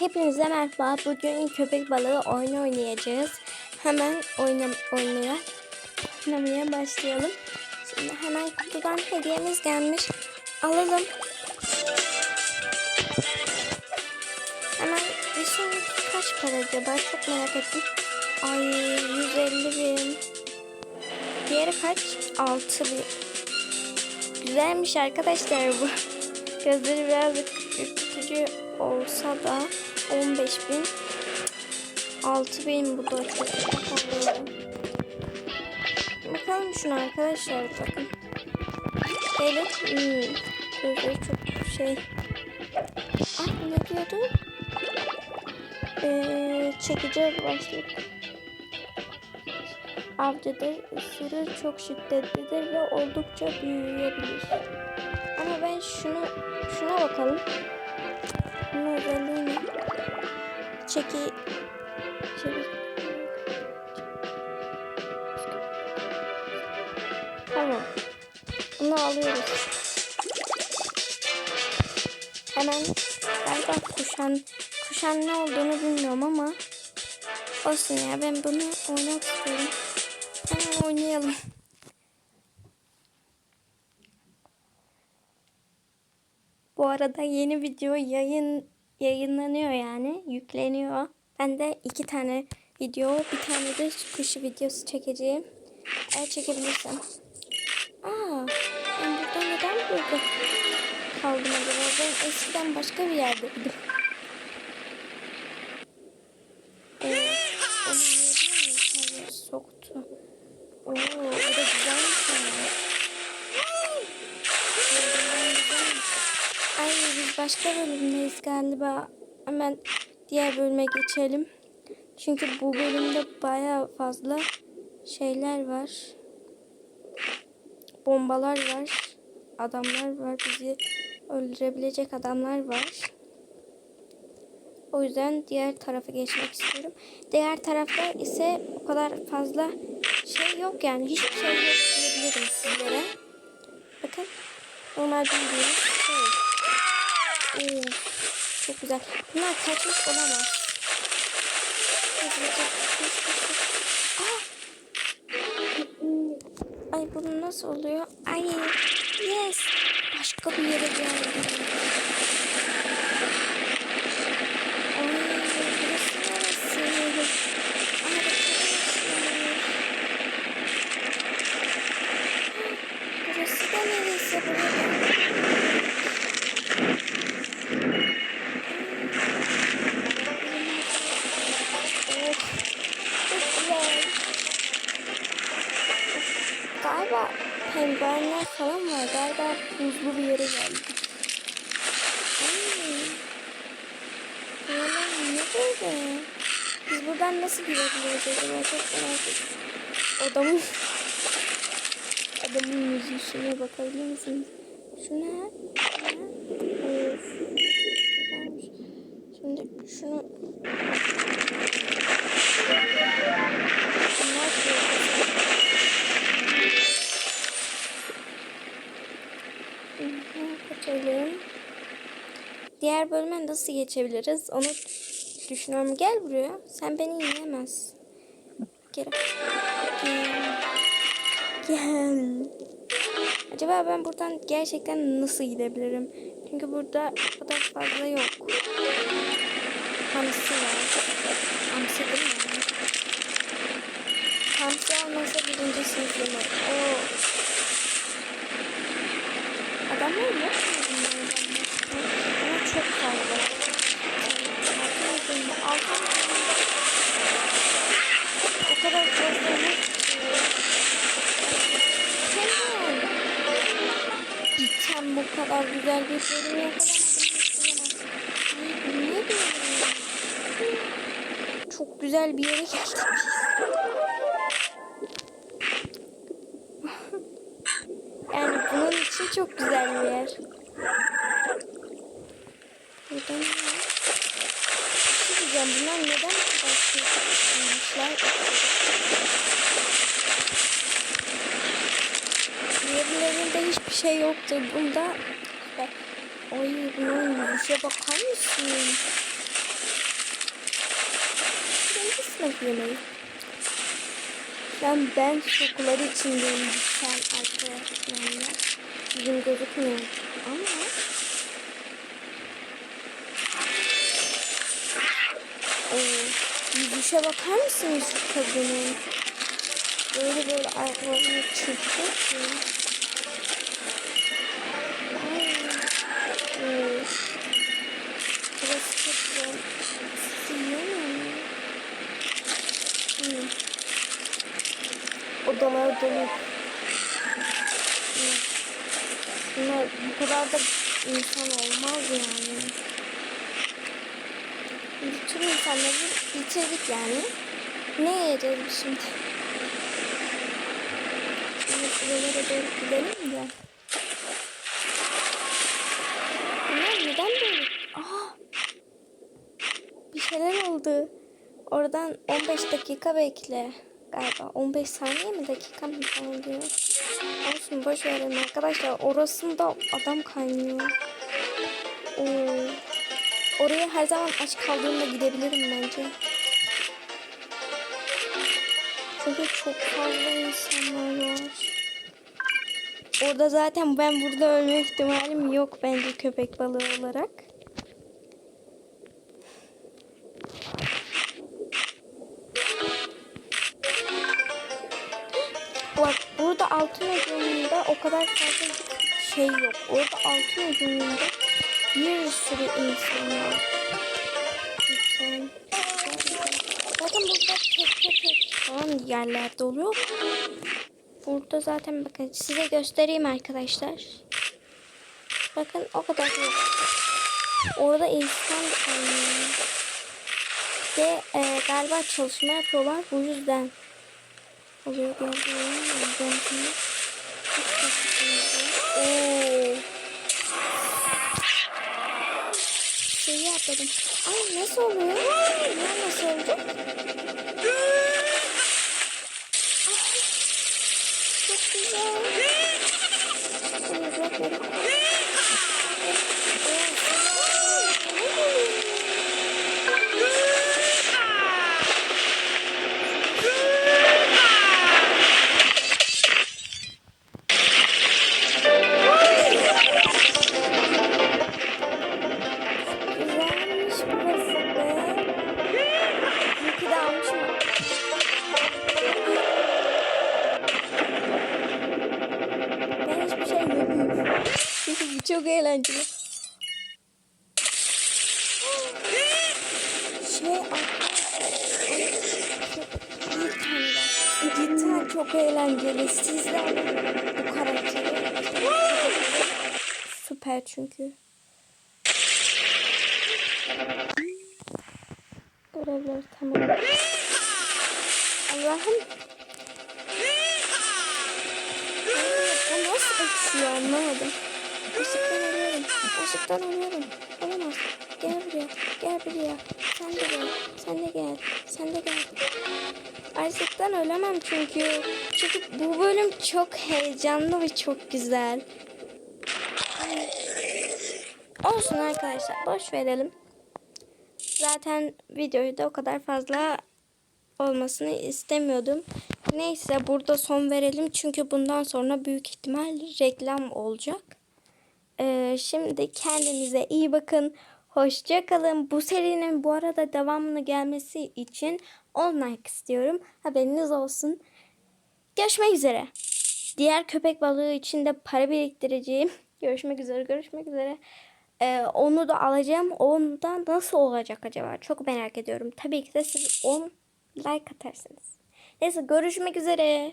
Hepinize merhaba. Bugün köpek balığı oyunu oynayacağız. Hemen oynam oynaya, oynamaya başlayalım. Şimdi hemen kutudan hediyemiz gelmiş. Alalım. Hemen bir sonraki kaç para acaba? Çok merak ettim. Ay 150 bin. Diğeri kaç? 6 bin. Güzelmiş arkadaşlar bu. Gözleri birazcık ürkütücü olsa da 15 bin. 6 bin bu da çok pahalı. Bakalım şuna arkadaşlar bakın. Böyle hmm, gözleri çok şey. Ah ne diyordu? Ee, çekici başlık. Avcıdır, ısırır, çok şiddetlidir ve oldukça büyüyebilir. Ama ben şunu şuna bakalım. Bunun özelliği ne? Çeki çevir. Tamam. Bunu alıyoruz. Hemen galiba kuşan kuşan ne olduğunu bilmiyorum ama olsun ya ben bunu oynamak istiyorum. Hemen oynayalım. Arada yeni video yayın yayınlanıyor yani yükleniyor. Ben de iki tane video, bir tane de kışı videosu çekeceğim. Eğer çekebilirsem. Aa, ben burada neden burada kaldım acaba? Ben eskiden başka bir yerdeydim. Ee, onu soktu. Oo, bu da güzelmiş ama. Gördüğümden güzelmiş. Ay biz başka bölümdeyiz galiba. Hemen diğer bölüme geçelim. Çünkü bu bölümde baya fazla şeyler var. Bombalar var. Adamlar var. Bizi öldürebilecek adamlar var. O yüzden diğer tarafa geçmek istiyorum. Diğer tarafta ise o kadar fazla şey yok yani. Hiçbir şey yok diyebilirim sizlere. Bakın. Normal bildiğiniz şey. Oo, çok güzel. Bunlar kaçmış olamaz. Ay bu nasıl oluyor? Ay yes. Başka bir yere geldim. Ay burası neresi? Arkadaşlar. Burası da neresi? Buraya Of, çok güzel. Galiba penguenler falan var. Galiba buzlu bir yere geldik. Buralar ne böyle? Biz buradan nasıl girebiliriz acaba? Çok merak ettim. Adamın adamın müziğine bakabilir misiniz? Şu ne? Ne? Of. Güzelmiş. Şimdi şunu Diğer bölüme nasıl geçebiliriz? Onu düşünüyorum. Gel buraya. Sen beni yiyemezsin. Gel. Gel. Acaba ben buradan gerçekten nasıl gidebilirim? Çünkü burada o kadar fazla yok. Hamsi var. Hamsi değil mi? Hamsi olmasa birinci sınıfım. Oo. Adamlar yok mu Bu kadar güzel bir bölüm böyle? Çok güzel bir yere geldik. Yani bunun için çok güzel bir yer. Burada ne var? Bir şey diyeceğim. Bunlar neden bu Diğerlerinde hiçbir şey yoktu. Bunda Ay bunun yürüyüşe bakar mısın? yemeği. Şu an ben şokuları içindeyim. Lütfen arkadaşlar. Bizim gözükmüyor. Ama ee, yüzüşe bakar mısınız şu kadının? Böyle böyle ayaklarını çırpıyor ki. Ay. Evet. Burası çok güzel. Sizi yiyemiyor mu? Hmm. Odalar dolu. Bunlar bu kadar da insan olmaz yani. Bütün insanları bitirdik yani. Ne yiyeceğiz şimdi? Şimdi şuralara doğru gidelim de. Bunlar neden böyle? Aa! Bir oldu. Oradan 15 dakika bekle. Galiba 15 saniye mi dakika mı falan diyor. Olsun boş verin arkadaşlar. Orasında adam kaynıyor. Oo. Oraya her zaman aç kaldığımda gidebilirim bence. Çünkü çok fazla insanlar var. Orada zaten ben burada ölme ihtimalim yok bence köpek balığı olarak. Altın ucunda o kadar fazla şey yok. Orada altın ucunda bir sürü insan var. Zaten burada tek tek tek falan yerlerde oluyor. Burada zaten bakın size göstereyim arkadaşlar. Bakın o kadar yok. Orada insan kalmıyor. Ve e, galiba çalışma yapıyorlar bu yüzden. Oluyor gördüğünüz gibi. Ooo. Şeyi atladım. Ay nasıl oluyor? Ya nasıl oldu? Çok güzel. Evet, evet. çok eğlenceli. Şey. Cidden çok eğlenceli. Sizler bu karakteri. Süper çünkü. Görevler tamam. Allah'ım. Bu nasıl uçuyor anlamadım. Işıktan ölüyorum. Işıktan ölüyorum. Olamaz. Gel buraya. Gel buraya. Sen de gel. Sen de gel. Sen de gel. Açlıktan ölemem çünkü. Çünkü bu bölüm çok heyecanlı ve çok güzel. Olsun arkadaşlar. Boş verelim. Zaten videoyu da o kadar fazla olmasını istemiyordum. Neyse burada son verelim. Çünkü bundan sonra büyük ihtimal reklam olacak. Ee, şimdi kendinize iyi bakın. Hoşça kalın. Bu serinin bu arada devamını gelmesi için 10 like istiyorum. Haberiniz olsun. Görüşmek üzere. Diğer köpek balığı için de para biriktireceğim. Görüşmek üzere. Görüşmek üzere. Ee, onu da alacağım. Onu da nasıl olacak acaba? Çok merak ediyorum. Tabii ki de siz 10 like atarsınız. Neyse görüşmek üzere.